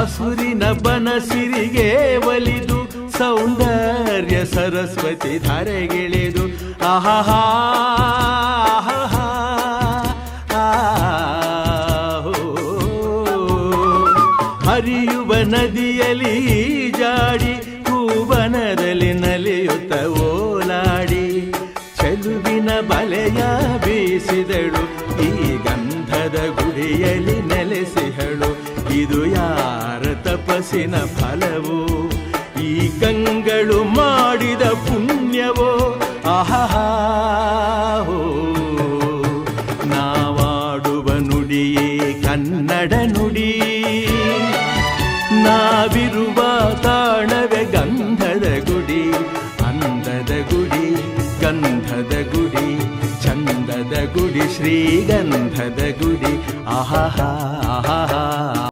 ಹಸುರಿನ ಬನಸಿರಿಗೆ ಒಲಿದು ಸೌಂದರ್ಯ ಸರಸ್ವತಿ ಧರೆಗಿಳಿದು ಆಹಾ. ಹರಿಯುವ ನದಿಯಲ್ಲಿ ಜಾಡಿ ಹೂವನದಲ್ಲಿ ನಲಿಯುತ್ತ ಓಲಾಡಿ ಚೆಲುವಿನ ಬಲೆಯ ಬೀಸಿದಳು ಈ ಗಂಧದ ಗುಡಿಯಲ್ಲಿ ನೆಲೆಸಿಹಳು ಇದು ಯಾರ ತಪಸ್ಸಿನ ಫಲವು? ಈ ಕಂಗಳು ಮಾಡಿದ ಪುಣ್ಯವೋ? ಆಹಾ ನಾವಾಡುವ ನುಡಿಯೇ ಕನ್ನಡ ನುಡಿ. ನಾವಿರುವ ತಾಣವೇ ಗಂಧದ ಗುಡಿ, ಅಂದದ ಗುಡಿ, ಗಂಧದ ಗುಡಿ. गुरि श्रीगन्धदगुरि आह